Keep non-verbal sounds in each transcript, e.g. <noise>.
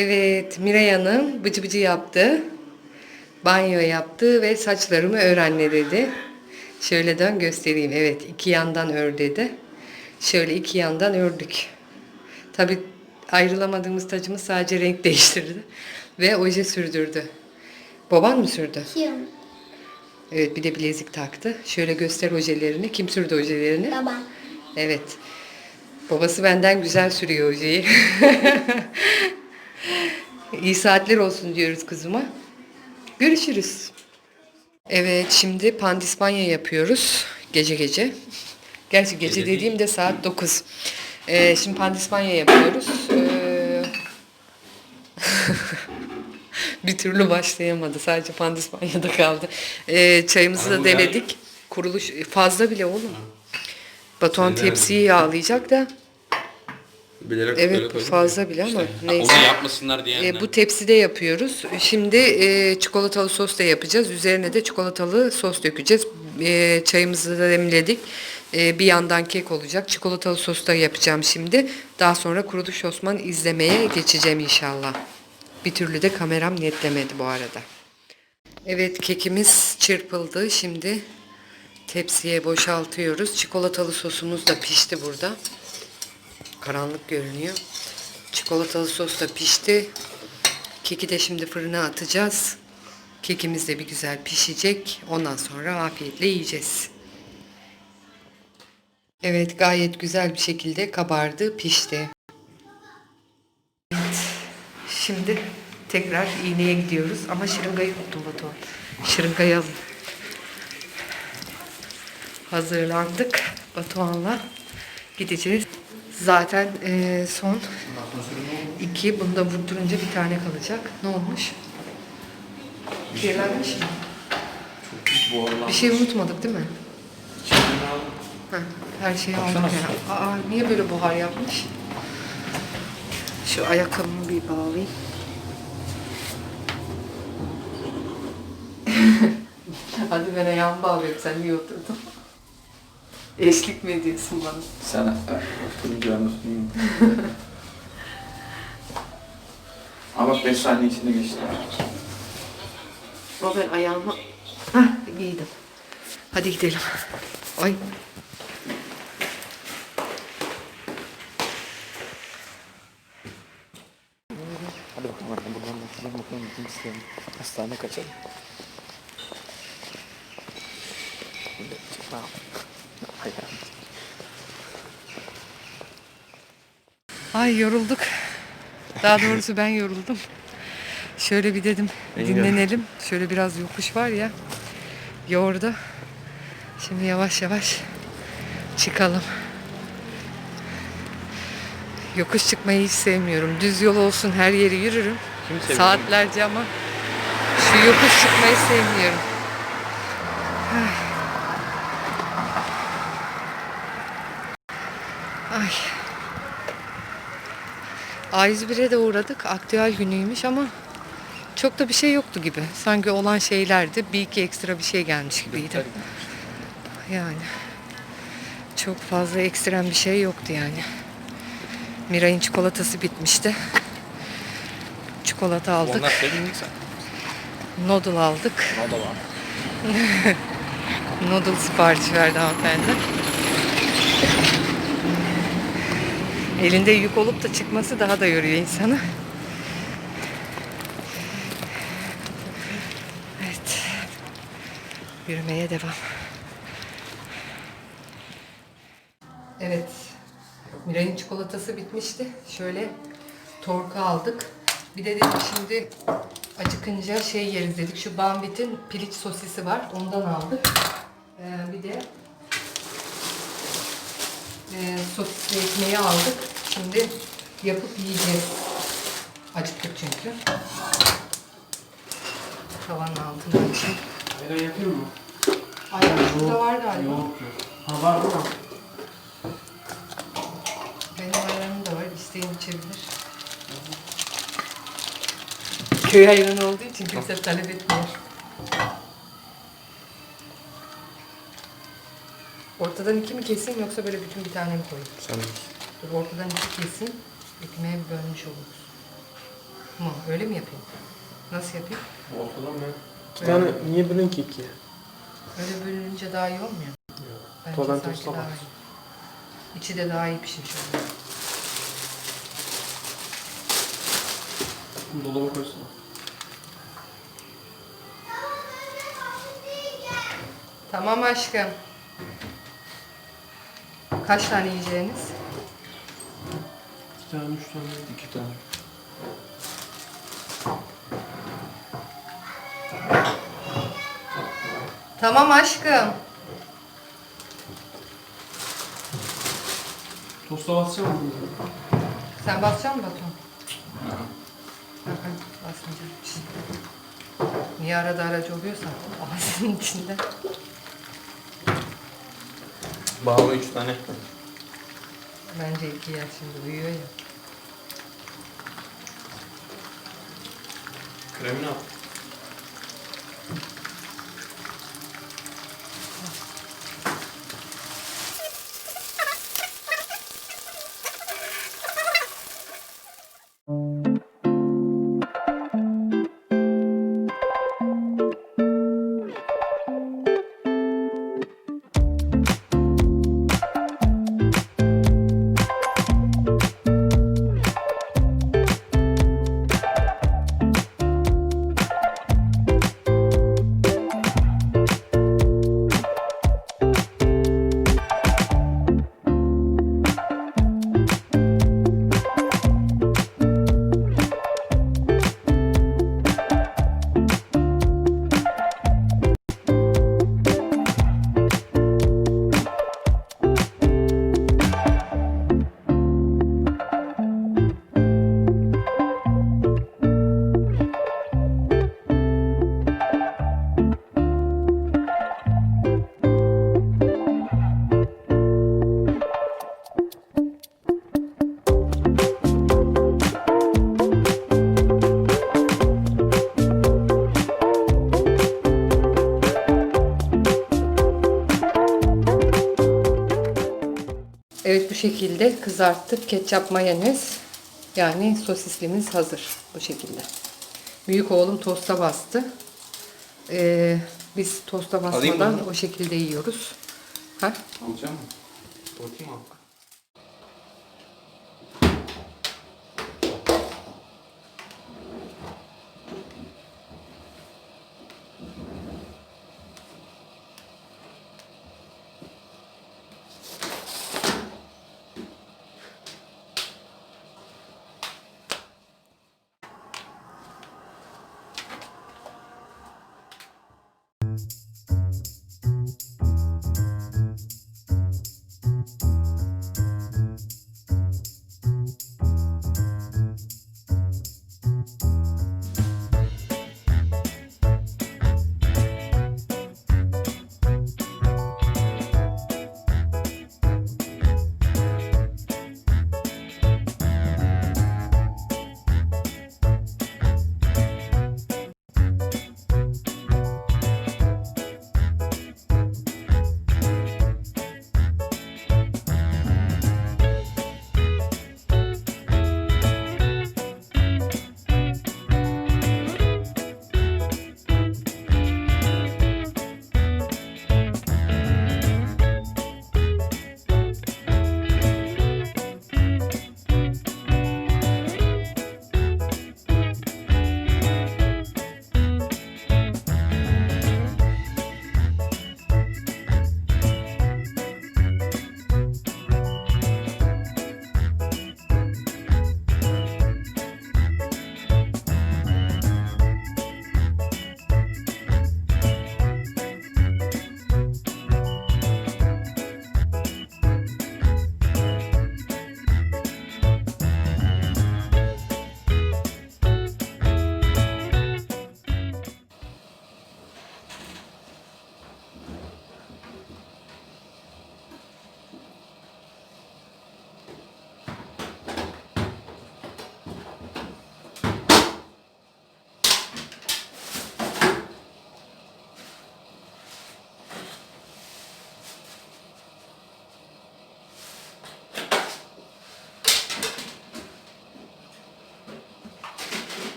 Evet, Miray Hanım bıcı bıcı yaptı. Banyo yaptı ve saçlarımı ör anne dedi. Şöyle dön göstereyim. Evet, iki yandan ör dedi. Şöyle iki yandan ördük. Tabi ayrılamadığımız tacımız sadece renk <laughs> değiştirdi. Ve oje sürdürdü. Baban mı sürdü? Kim? Evet, bir de bilezik taktı. Şöyle göster ojelerini. Kim sürdü ojelerini? Babam. Evet. Babası benden güzel sürüyor ojeyi. <laughs> İyi saatler olsun diyoruz kızıma. Görüşürüz. Evet şimdi pandispanya yapıyoruz gece gece. Gerçi gece dediğimde saat 9. Ee, şimdi pandispanya yapıyoruz. Ee, <laughs> bir türlü başlayamadı. Sadece pandispanyada kaldı. Ee, çayımızı da denedik. Kuruluş fazla bile oğlum. Batuhan tepsiyi yağlayacak da Bilerek Evet, bu koydum fazla ya. bile ama İşte, neyse. Onu yapmasınlar diyenler. e, bu tepside yapıyoruz. Şimdi e, çikolatalı sos da yapacağız. Üzerine de çikolatalı sos dökeceğiz. E, çayımızı da demledik. E, bir yandan kek olacak. Çikolatalı sos da yapacağım şimdi. Daha sonra kuruluş Osman izlemeye geçeceğim inşallah. Bir türlü de kameram netlemedi bu arada. Evet kekimiz çırpıldı. Şimdi tepsiye boşaltıyoruz. Çikolatalı sosumuz da pişti burada. Karanlık görünüyor. Çikolatalı sos da pişti. Keki de şimdi fırına atacağız. Kekimiz de bir güzel pişecek. Ondan sonra afiyetle yiyeceğiz. Evet gayet güzel bir şekilde kabardı, pişti. Evet. Şimdi tekrar iğneye gidiyoruz ama şırıngayı unuttum Batuhan. Şırıngayı alın. Hazırlandık Batuhan'la gideceğiz. Zaten eee, son iki bunu da vurdurunca bir tane kalacak. Ne olmuş? Kirlenmiş mi? Bir şey unutmadık değil mi? Heh, her şeyi aldık ya. Aa, niye böyle buhar yapmış? Şu ayakkabımı bir bağlayayım. <laughs> Hadi ben ayağımı bağlıyorum. Sen niye oturdun? Eşlik mi ediyorsun bana? Sen oturacağını sunayım. <laughs> Ama 5 saniye içinde geçti. Ama ben ayağımı Hah, giydim. Hadi gidelim. Ay. Hadi bakalım anne buradan buradan bakalım gitmek istiyorum. Hastane kaçalım. Çıkma. Ay yorulduk. Daha doğrusu ben yoruldum. Şöyle bir dedim dinlenelim. Şöyle biraz yokuş var ya. Yordu. Şimdi yavaş yavaş çıkalım. Yokuş çıkmayı hiç sevmiyorum. Düz yol olsun her yeri yürürüm. Saatlerce ama şu yokuş çıkmayı sevmiyorum. A101'e de uğradık. Aktüel günüymüş ama çok da bir şey yoktu gibi. Sanki olan şeylerdi. Bir iki ekstra bir şey gelmiş gibiydi. Yani çok fazla ekstrem bir şey yoktu yani. Miray'ın çikolatası bitmişti. Çikolata aldık. Onlar sevindik sen. Noodle aldık. Da var. Noodle <laughs> sipariş verdi hanımefendi. Elinde yük olup da çıkması daha da yoruyor insanı. Evet. Yürümeye devam. Evet. Miray'ın çikolatası bitmişti. Şöyle torka aldık. Bir de dedik şimdi acıkınca şey yeriz dedik. Şu Bambit'in piliç sosisi var. Ondan aldık. Ee, bir de e, sosisli ekmeği aldık. Şimdi yapıp yiyeceğiz. Acıktık çünkü. Tavanın altından için. Ayran yapıyor mu? Ay şurada var galiba. Yok yok. Ha var mı? Benim ayranım da var. İsteyen içebilir. Köy ayranı olduğu için kimse talep etmiyor. Ortadan iki mi keseyim yoksa böyle bütün bir tane mi koyayım? Sen Dur ortadan iki kesin. Ekmeğe bölmüş oluruz. Mu? Öyle mi yapayım? Nasıl yapayım? Ortadan mı? İki tane niye bölün ki ikiye? Öyle bölününce daha iyi olmuyor. Bence Tuğla sanki tosta daha bak. iyi. İçi de daha iyi pişmiş oluyor. Bunu dolaba koysana. Tamam aşkım. Kaç tane yiyeceğiniz? İki tane, üç tane. İki tane. Tamam aşkım. Tosta basacağım mı? Sen basacak mısın Batuhan? Basmayacağım. Şşt. Niye arada aracı oluyorsa ağzının içinde. Bağlı üç tane. Bence iki yer şimdi uyuyor ya. Kremini al. Evet şekilde kızarttık. Ketçap mayonez yani sosislimiz hazır bu şekilde. Büyük oğlum tosta bastı. Ee, biz tosta basmadan mı? o şekilde yiyoruz. Ha? Alacağım mı? Bakayım al.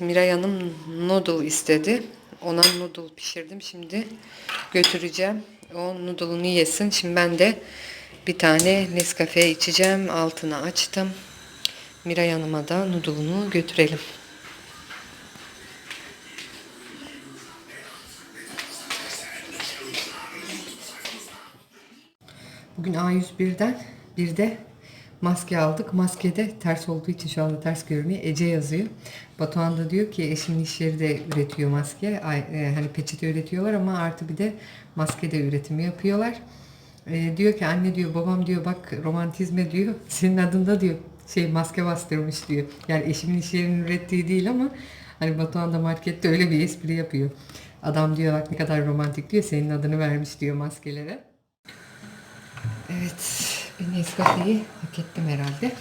Miray Hanım noodle istedi. Ona noodle pişirdim. Şimdi götüreceğim. O noodle'unu yesin. Şimdi ben de bir tane Nescafe içeceğim. Altını açtım. Miray Hanım'a da noodle'unu götürelim. Bugün A101'den bir de maske aldık. Maskede ters olduğu için şu anda ters görünüyor. Ece yazıyor. Batuhan da diyor ki eşimin iş yeri de üretiyor maske. E, hani peçete üretiyorlar ama artı bir de maske de üretimi yapıyorlar. E, diyor ki anne diyor babam diyor bak romantizme diyor <laughs> senin adında diyor şey maske bastırmış diyor. Yani eşimin iş yerinin ürettiği değil ama hani Batuhan da markette öyle bir espri yapıyor. Adam diyor bak ne kadar romantik diyor senin adını vermiş diyor maskelere. Evet, bir Nescafe'yi hak ettim herhalde.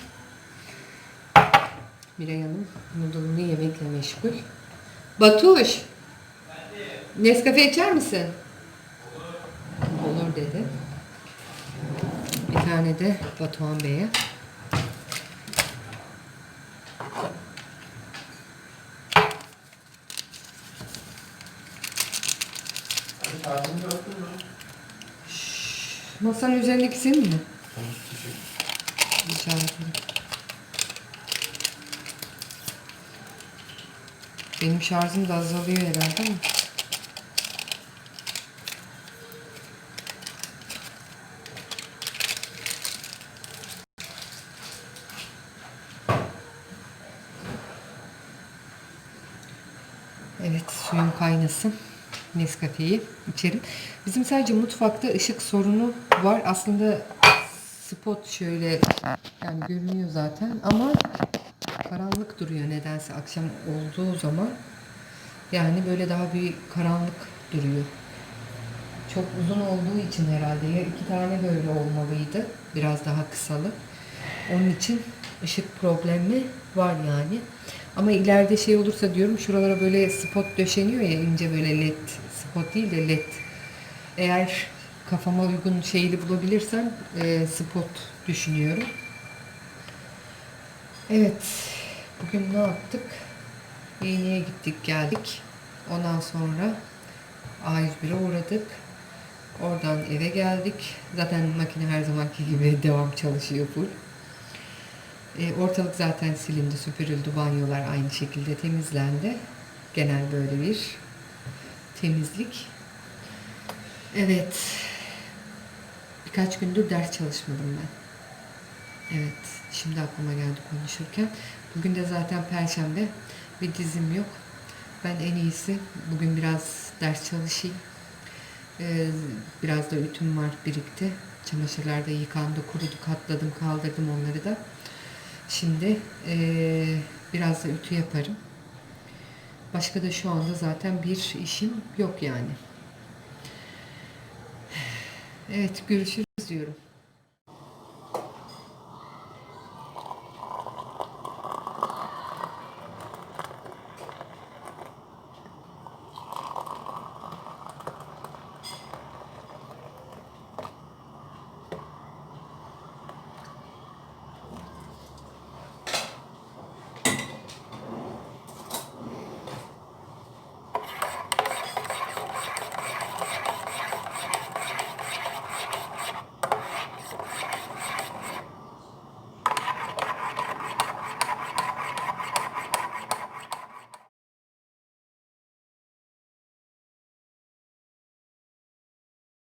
Miray Hanım noodle'unu yemekle meşgul. Batuş! Nescafe içer misin? Olur dedi. Bir tane de Batuhan Bey'e. Masanın üzerindeki senin mi? Rica ederim. Benim şarjım da azalıyor herhalde ama. Evet suyum kaynasın. Nescafe'yi içerim. Bizim sadece mutfakta ışık sorunu var. Aslında spot şöyle yani görünüyor zaten ama karanlık duruyor nedense akşam olduğu zaman. Yani böyle daha bir karanlık duruyor. Çok uzun olduğu için herhalde ya iki tane böyle olmalıydı. Biraz daha kısalı. Onun için ışık problemi var yani. Ama ileride şey olursa diyorum şuralara böyle spot döşeniyor ya ince böyle led spot değil de led. Eğer kafama uygun şeyli bulabilirsem e, spot düşünüyorum. Evet. Bugün ne yaptık? Yeğeniye gittik geldik. Ondan sonra A101'e uğradık. Oradan eve geldik. Zaten makine her zamanki gibi <laughs> devam çalışıyor full. E, ortalık zaten silindi, süpürüldü. Banyolar aynı şekilde temizlendi. Genel böyle bir temizlik. Evet. Birkaç gündür ders çalışmadım ben. Evet. Şimdi aklıma geldi konuşurken. Bugün de zaten perşembe. Bir dizim yok. Ben en iyisi bugün biraz ders çalışayım. Ee, biraz da ütüm var birikti. Çamaşırlar da yıkandı, kurudu, katladım, kaldırdım onları da. Şimdi ee, biraz da ütü yaparım. Başka da şu anda zaten bir işim yok yani. Evet görüşürüz diyorum.